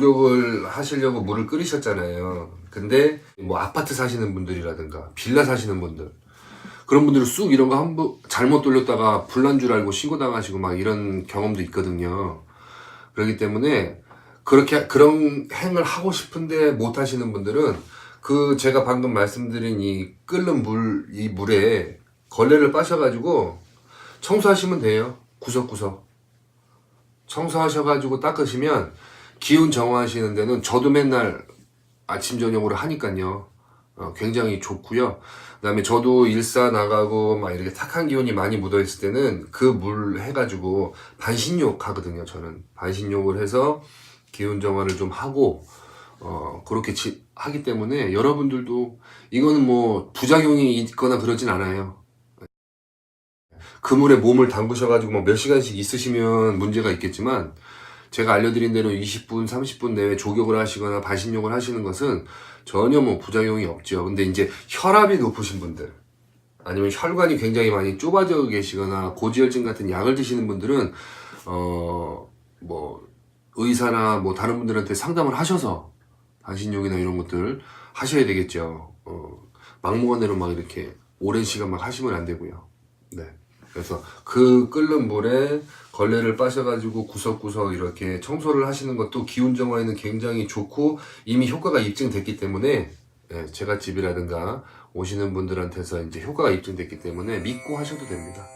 목욕을 하시려고 물을 끓이셨잖아요. 근데 뭐 아파트 사시는 분들이라든가 빌라 사시는 분들 그런 분들은 쑥 이런 거 한 번 잘못 돌렸다가 불난 줄 알고 신고 당하시고 막 이런 경험도 있거든요. 그렇기 때문에 그렇게 그런 행을 하고 싶은데 못 하시는 분들은 그 제가 방금 말씀드린 이 끓는 물 이 물에 걸레를 빠셔가지고 청소하시면 돼요. 구석구석 청소하셔가지고 닦으시면 기운 정화하시는 데는 저도 맨날 아침 저녁으로 하니까요. 어, 굉장히 좋고요. 그다음에 저도 일사 나가고 막 이렇게 탁한 기운이 많이 묻어 있을 때는 그 물 해가지고 반신욕 하거든요. 저는 반신욕을 해서 기운 정화를 좀 하고 어 그렇게 지- 하기 때문에 여러분들도 이거는 뭐 부작용이 있거나 그러진 않아요. 그 물에 몸을 담그셔가지고 뭐몇 시간씩 있으시면 문제가 있겠지만 제가 알려드린 대로 20분, 30분 내에 조격을 하시거나 반신욕을 하시는 것은 전혀 뭐 부작용이 없죠. 근데 이제 혈압이 높으신 분들, 아니면 혈관이 굉장히 많이 좁아져 계시거나 고지혈증 같은 약을 드시는 분들은, 어, 뭐, 의사나 뭐 다른 분들한테 상담을 하셔서 반신욕이나 이런 것들 하셔야 되겠죠. 어, 막무가내로 막 이렇게 오랜 시간 막 하시면 안 되고요. 네. 그래서 그 끓는 물에 걸레를 빠셔가지고 구석구석 이렇게 청소를 하시는 것도 기운 정화에는 굉장히 좋고 이미 효과가 입증됐기 때문에 예, 제갓집이라든가 오시는 분들한테서 이제 효과가 입증됐기 때문에 믿고 하셔도 됩니다.